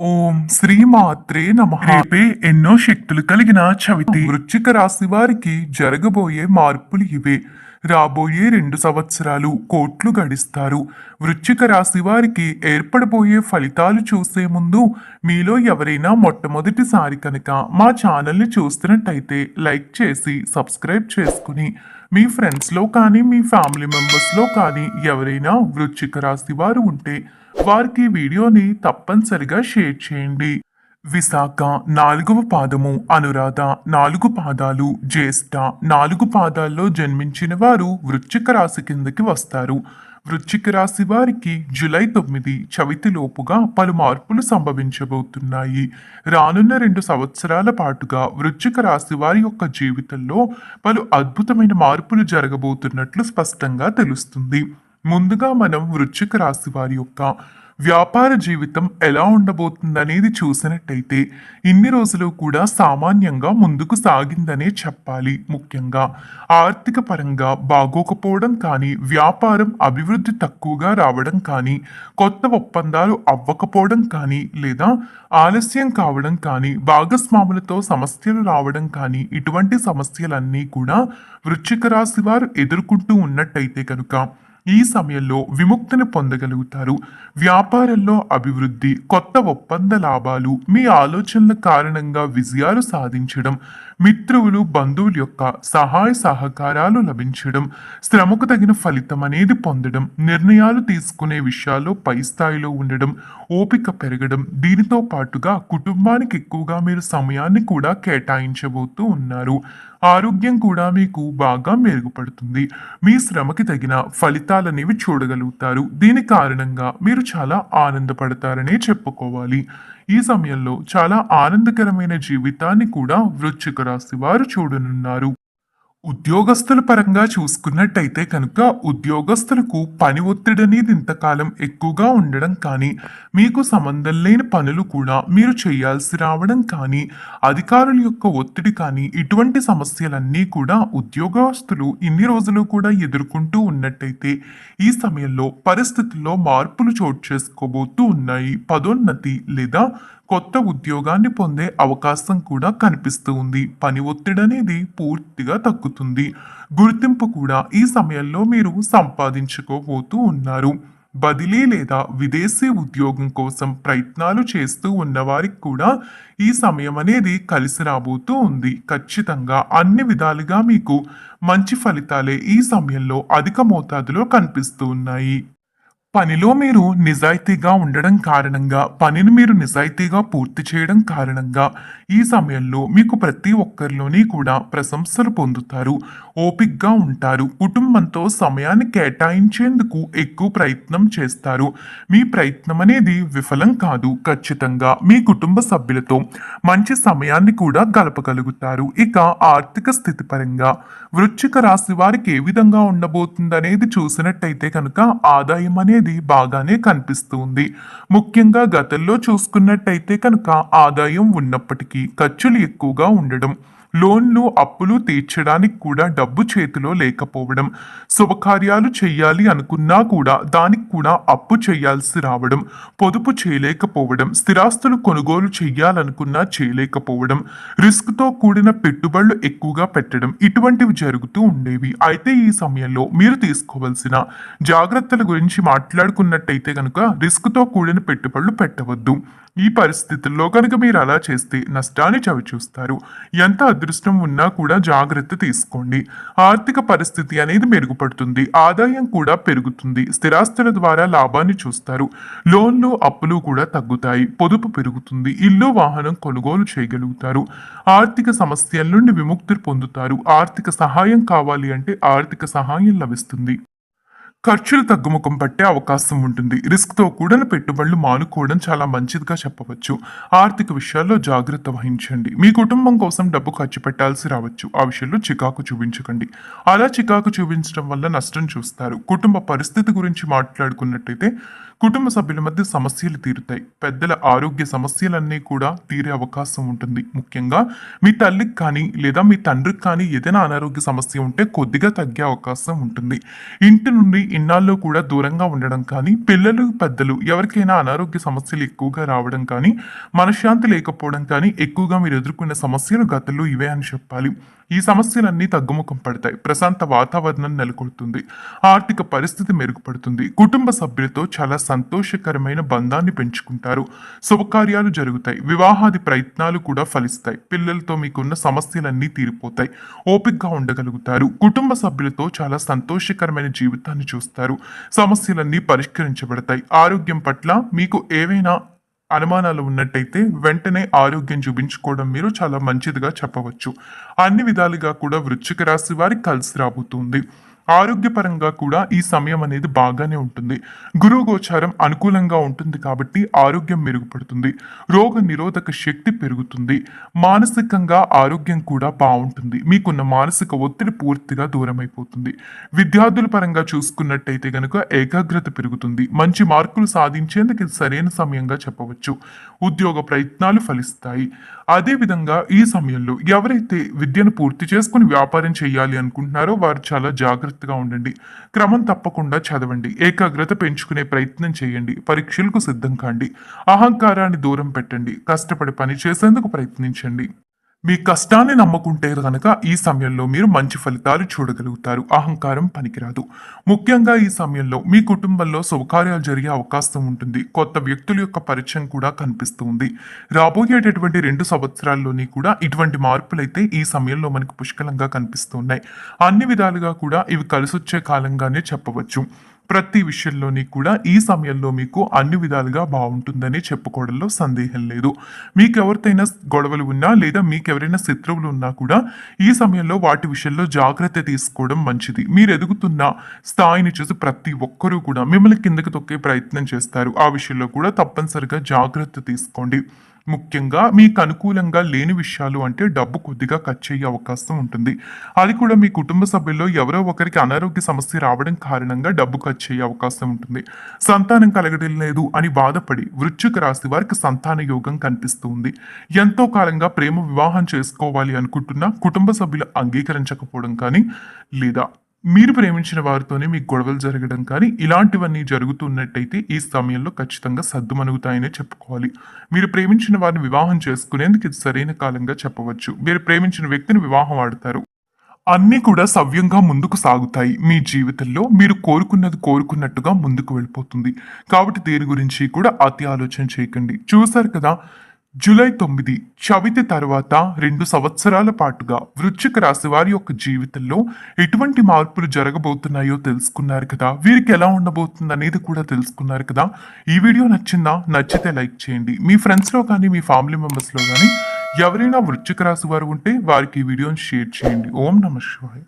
ఓం శ్రీమాత్రే నమ. రేపే ఎన్నో శక్తులు కలిగిన చవితి. వృశ్చిక రాశి వారికి జరగబోయే మార్పులు ఇవే. రాబోయే రెండు సంవత్సరాలు కోట్లు గడిస్తారు. వృశ్చిక రాశి వారికి ఏర్పడబోయే ఫలితాలు చూసే ముందు మీలో ఎవరైనా మొట్టమొదటిసారి కనుక మా ఛానల్ని చూస్తున్నట్టయితే లైక్ చేసి సబ్స్క్రైబ్ చేసుకుని మీ ఫ్రెండ్స్లో కానీ మీ ఫ్యామిలీ మెంబర్స్లో కానీ ఎవరైనా వృశ్చిక రాశి వారు ఉంటే వారికి వీడియోని తప్పనిసరిగా షేర్ చేయండి. విశాఖ నాలుగవ పాదము అనురాధ నాలుగు పాదాలు జ్యేష్ఠ నాలుగు పాదాల్లో జన్మించిన వారు వృశ్చిక రాశి కిందకి వస్తారు. వృశ్చిక రాశి వారికి జూలై తొమ్మిది చవితిలోపుగా పలు మార్పులు సంభవించబోతున్నాయి. రానున్న రెండు సంవత్సరాల పాటుగా వృశ్చిక రాశి వారి యొక్క జీవితంలో పలు అద్భుతమైన మార్పులు జరగబోతున్నట్లు స్పష్టంగా తెలుస్తుంది. ముందుగా మనం వృశ్చిక రాశి వారి యొక్క వ్యాపార జీవితం ఎలా ఉండబోతుందనేది చూసినట్టయితే ఇన్ని రోజులు కూడా సామాన్యంగా ముందుకు సాగిందనే చెప్పాలి. ముఖ్యంగా ఆర్థిక పరంగా బాగోకపోవడం కానీ వ్యాపారం అభివృద్ధి తక్కువగా రావడం కానీ కొత్త ఒప్పందాలు అవ్వకపోవడం కానీ లేదా ఆలస్యం కావడం కానీ భాగస్వాములతో సమస్యలు రావడం కానీ ఇటువంటి సమస్యలన్నీ కూడా వృశ్చిక రాశి వారు ఎదుర్కొంటూ ఉన్నట్టయితే కనుక ఈ సమయంలో విముక్తిని పొందగలుగుతారు. వ్యాపారంలో అభివృద్ధి కొత్త ఒప్పంద లాభాలు మీ ఆలోచనల కారణంగా విజయాలు సాధించడం మిత్రువులు బంధువుల యొక్క సహాయ సహకారాలు లభించడం శ్రమకు తగిన ఫలితం అనేది పొందడం నిర్ణయాలు తీసుకునే విషయాల్లో పై స్థాయిలో ఉండడం ఓపిక పెరగడం దీనితో పాటుగా కుటుంబానికి ఎక్కువగా మీరు సమయాన్ని కూడా కేటాయించబోతూ ఉన్నారు. ఆరోగ్యం కూడా మీకు బాగా మెరుగుపడుతుంది. మీ శ్రమకి తగిన ఫలితం ఫలితాలనేవి చూడగలుగుతారు. దీని కారణంగా మీరు చాలా ఆనందపడతారనే చెప్పుకోవాలి. ఈ సమయంలో చాలా ఆనందకరమైన జీవితాన్ని కూడా వృశ్చిక రాశి వారు చూడనున్నారు. ఉద్యోగస్తుల పరంగా చూసుకున్నట్టయితే కనుక ఉద్యోగస్తులకు పని ఒత్తిడి అనేది ఇంతకాలం ఎక్కువగా ఉండడం కానీ మీకు సంబంధం లేని పనులు కూడా మీరు చేయాల్సి రావడం కానీ అధికారుల యొక్క ఒత్తిడి కానీ ఇటువంటి సమస్యలన్నీ కూడా ఉద్యోగస్తులు ఇన్ని రోజులు కూడా ఎదుర్కొంటూ ఉన్నట్టయితే ఈ సమయంలో పరిస్థితుల్లో మార్పులు చోటు చేసుకోబోతూ ఉన్నాయి. పదోన్నతి లేదా కొత్త ఉద్యోగాన్ని పొందే అవకాశం కూడా కనిపిస్తూ ఉంది. పని ఒత్తిడి అనేది పూర్తిగా తగ్గుతుంది. గుర్తింపు కూడా ఈ సమయంలో మీరు సంపాదించుకోబోతూ ఉన్నారు. బదిలీ లేదా విదేశీ ఉద్యోగం కోసం ప్రయత్నాలు చేస్తూ ఉన్నవారికి కూడా ఈ సమయం అనేది కలిసి రాబోతూ ఉంది. ఖచ్చితంగా అన్ని విధాలుగా మీకు మంచి ఫలితాలే ఈ సమయంలో అధిక మోతాదులో కనిపిస్తూ ఉన్నాయి. పనిలో మీరు నిజాయితీగా ఉండడం కారణంగా పనిని మీరు నిజాయితీగా పూర్తి చేయడం కారణంగా ఈ సమయంలో మీకు ప్రతి ఒక్కరిలోని కూడా ప్రశంసలు పొందుతారు ఓపిక్గా ఉంటారు. కుటుంబంతో సమయాన్ని కేటాయించేందుకు ఎక్కువ ప్రయత్నం చేస్తారు. మీ ప్రయత్నం అనేది విఫలం కాదు. ఖచ్చితంగా మీ కుటుంబ సభ్యులతో మంచి సమయాన్ని కూడా గడపగలుగుతారు. ఇక ఆర్థిక స్థితి పరంగా వృశ్చిక రాశి వారికి ఏ విధంగా ఉండబోతుందనేది చూసినట్టయితే కనుక ఆదాయం అనేది బాగానే కనిపిస్తుంది. ముఖ్యంగా గతంలో చూసుకున్నట్టయితే కనుక ఆదాయం ఉన్నప్పటికీ ఖర్చులు ఎక్కువగా ఉండడం లోన్లు అప్పులు తీర్చడానికి కూడా డబ్బు చేతిలో లేకపోవడం శుభకార్యాలు చేయాలి అనుకున్నా కూడా దానికి కూడా అప్పు చేయాల్సి రావడం పొదుపు చేయలేకపోవడం స్థిరాస్తులు కొనుగోలు చేయాలనుకున్నా చేయలేకపోవడం రిస్క్తో కూడిన పెట్టుబడులు ఎక్కువగా పెట్టడం ఇటువంటివి జరుగుతూ ఉండేవి. అయితే ఈ సమయంలో మీరు తీసుకోవాల్సిన జాగ్రత్తల గురించి మాట్లాడుకున్నట్టయితే కనుక రిస్క్తో కూడిన పెట్టుబడులు పెట్టవద్దు. ఈ పరిస్థితుల్లో కనుక మీరు అలా చేస్తే నష్టాన్ని చవిచూస్తారు. ఎంత అదృష్టం ఉన్నా కూడా జాగ్రత్త తీసుకోండి. ఆర్థిక పరిస్థితి అనేది మెరుగుపడుతుంది. ఆదాయం కూడా పెరుగుతుంది. స్థిరాస్తుల ద్వారా లాభాన్ని చూస్తారు. లోన్లు అప్పులు కూడా తగ్గుతాయి. పొదుపు పెరుగుతుంది. ఇల్లు వాహనం కొనుగోలు చేయగలుగుతారు. ఆర్థిక సమస్యల నుండి విముక్తి పొందుతారు. ఆర్థిక సహాయం కావాలి అంటే ఆర్థిక సహాయం లభిస్తుంది. ఖర్చులు తగ్గుముఖం పట్టే అవకాశం ఉంటుంది. రిస్క్తో కూడిన పెట్టుబడులు మానుకోవడం చాలా మంచిదిగా చెప్పవచ్చు. ఆర్థిక విషయాల్లో జాగ్రత్త వహించండి. మీ కుటుంబం కోసం డబ్బు ఖర్చు పెట్టాల్సి రావచ్చు. ఆ విషయంలో చికాకు చూపించకండి. అలా చికాకు చూపించడం వల్ల నష్టం చూస్తారు. కుటుంబ పరిస్థితి గురించి మాట్లాడుకున్నట్టయితే కుటుంబ సభ్యుల మధ్య సమస్యలు తీరుతాయి. పెద్దల ఆరోగ్య సమస్యలన్నీ కూడా తీరే అవకాశం ఉంటుంది. ముఖ్యంగా మీ తల్లికి కానీ లేదా మీ తండ్రికి కానీ ఏదైనా అనారోగ్య సమస్య ఉంటే కొద్దిగా తగ్గే అవకాశం ఉంటుంది. ఇంటి నుండి ఇన్నాళ్ళు కూడా దూరంగా ఉండడం కానీ పిల్లలు పెద్దలు ఎవరికైనా అనారోగ్య సమస్యలు ఎక్కువగా రావడం కానీ మనశ్శాంతి లేకపోవడం కానీ ఎక్కువగా మీరు ఎదుర్కొన్న సమస్యలు గతంలో ఇవే అని చెప్పాలి. ఈ సమస్యలన్నీ తగ్గుముఖం పడతాయి. ప్రశాంత వాతావరణం నెలకొల్తుంది. ఆర్థిక పరిస్థితి మెరుగుపడుతుంది. కుటుంబ సభ్యులతో చాలా సంతోషకరమైన బంధాన్ని పెంచుకుంటారు. శుభకార్యాలు జరుగుతాయి. వివాహాది ప్రయత్నాలు కూడా ఫలిస్తాయి. పిల్లలతో మీకున్న సమస్యలన్నీ తీరిపోతాయి. ఓపికగా ఉండగలుగుతారు. కుటుంబ సభ్యులతో చాలా సంతోషకరమైన జీవితాన్ని చూస్తారు. సమస్యలన్నీ పరిష్కరించబడతాయి. ఆరోగ్యం పట్ల మీకు ఏవైనా అనుమానాలు ఉన్నట్టయితే వెంటనే ఆరోగ్యం చూపించుకోవడం మీరు చాలా మంచిదిగా చెప్పవచ్చు. అన్ని విధాలుగా కూడా వృశ్చిక రాశి వారికి కలిసి రాబోతుంది. ఆరోగ్యపరంగా కూడా ఈ సమయం అనేది బాగానే ఉంటుంది. గురువు గోచారం అనుకూలంగా ఉంటుంది కాబట్టి ఆరోగ్యం మెరుగుపడుతుంది. రోగ నిరోధక శక్తి పెరుగుతుంది. మానసికంగా ఆరోగ్యం కూడా బాగుంటుంది. మీకున్న మానసిక ఒత్తిడి పూర్తిగా దూరం అయిపోతుంది విద్యార్థుల పరంగా చూసుకున్నట్టయితే కనుక ఏకాగ్రత పెరుగుతుంది. మంచి మార్కులు సాధించేందుకు ఇది సరైన సమయంగా చెప్పవచ్చు. ఉద్యోగ ప్రయత్నాలు ఫలిస్తాయి. అదేవిధంగా ఈ సమయంలో ఎవరైతే విద్యను పూర్తి చేసుకుని వ్యాపారం చేయాలి అనుకుంటున్నారో వారు చాలా జాగ్రత్తగా ఉండండి. క్రమం తప్పకుండా చదవండి. ఏకాగ్రత పెంచుకునే ప్రయత్నం చేయండి. పరీక్షలకు సిద్ధం కాండి. అహంకారాన్ని దూరం పెట్టండి. కష్టపడి పని చేసేందుకు ప్రయత్నించండి. మీ కష్టాన్ని నమ్ముకుంటే కనుక ఈ సమయంలో మీరు మంచి ఫలితాలు చూడగలుగుతారు. అహంకారం పనికిరాదు. ముఖ్యంగా ఈ సమయంలో మీ కుటుంబంలో శుభకార్యాలు జరిగే అవకాశం ఉంటుంది. కొత్త వ్యక్తుల యొక్క పరిచయం కూడా కనిపిస్తుంది. రాబోయేటటువంటి రెండు సంవత్సరాల్లోని కూడా ఇటువంటి మార్పులైతే ఈ సమయంలో మనకు పుష్కలంగా కనిపిస్తున్నాయి. అన్ని విధాలుగా కూడా ఇవి కలిసొచ్చే కాలంగానే చెప్పవచ్చు. ప్రతి విషయంలోని కూడా ఈ సమయంలో మీకు అన్ని విధాలుగా బాగుంటుందని చెప్పుకోవడంలో సందేహం లేదు. మీకు ఎవరితైనా గొడవలు ఉన్నా లేదా మీకు ఎవరైనా శత్రువులు ఉన్నా కూడా ఈ సమయంలో వాటి విషయంలో జాగ్రత్త తీసుకోవడం మంచిది. మీరు ఎదుగుతున్న స్థాయిని చూసి ప్రతి ఒక్కరూ కూడా మిమ్మల్ని కిందకి తొక్కే ప్రయత్నం చేస్తారు. ఆ విషయంలో కూడా తప్పనిసరిగా జాగ్రత్త తీసుకోండి. ముఖ్యంగా మీకు అనుకూలంగా లేని విషయాలు అంటే డబ్బు కొద్దిగా ఖర్చు అయ్యే అవకాశం ఉంటుంది. అది కూడా మీ కుటుంబ సభ్యుల్లో ఎవరో ఒకరికి అనారోగ్య సమస్య రావడం కారణంగా డబ్బు ఖర్చు అయ్యే అవకాశం ఉంటుంది. సంతానం కలగడం లేదు అని బాధపడి వృశ్చిక రాశి వారికి సంతాన యోగం కనిపిస్తుంది. ఎంతో కాలంగా ప్రేమ వివాహం చేసుకోవాలి అనుకుంటున్నా కుటుంబ సభ్యులు అంగీకరించకపోవడం కానీ లేదా మీరు ప్రేమించిన వారితోనే మీకు గొడవలు జరగడం కానీ ఇలాంటివన్నీ జరుగుతున్నట్టయితే ఈ సమయంలో ఖచ్చితంగా సద్దుమణుగుతాయనే చెప్పుకోవాలి. మీరు ప్రేమించిన వారిని వివాహం చేసుకునేందుకు ఇది సరైన కాలంగా చెప్పవచ్చు. మీరు ప్రేమించిన వ్యక్తిని వివాహం ఆడతారు. అన్నీ కూడా సవ్యంగా ముందుకు సాగుతాయి. మీ జీవితంలో మీరు కోరుకున్నది కోరుకున్నట్టుగా ముందుకు వెళ్ళిపోతుంది. కాబట్టి దేని గురించి కూడా అతి ఆలోచన చేయకండి. చూశారు కదా జూలై తొమ్మిది చవితి తర్వాత రెండు సంవత్సరాల పాటుగా వృశ్చిక రాశి వారి యొక్క జీవితంలో ఎటువంటి మార్పులు జరగబోతున్నాయో తెలుసుకున్నారు కదా. వీరికి ఎలా ఉండబోతుంది అనేది కూడా తెలుసుకున్నారు కదా. ఈ వీడియో నచ్చిందా? నచ్చితే లైక్ చేయండి. మీ ఫ్రెండ్స్లో కానీ మీ ఫ్యామిలీ మెంబర్స్లో కానీ ఎవరైనా వృశ్చిక రాశి వారు ఉంటే వారికి ఈ వీడియోని షేర్ చేయండి. ఓం నమ శివాయ.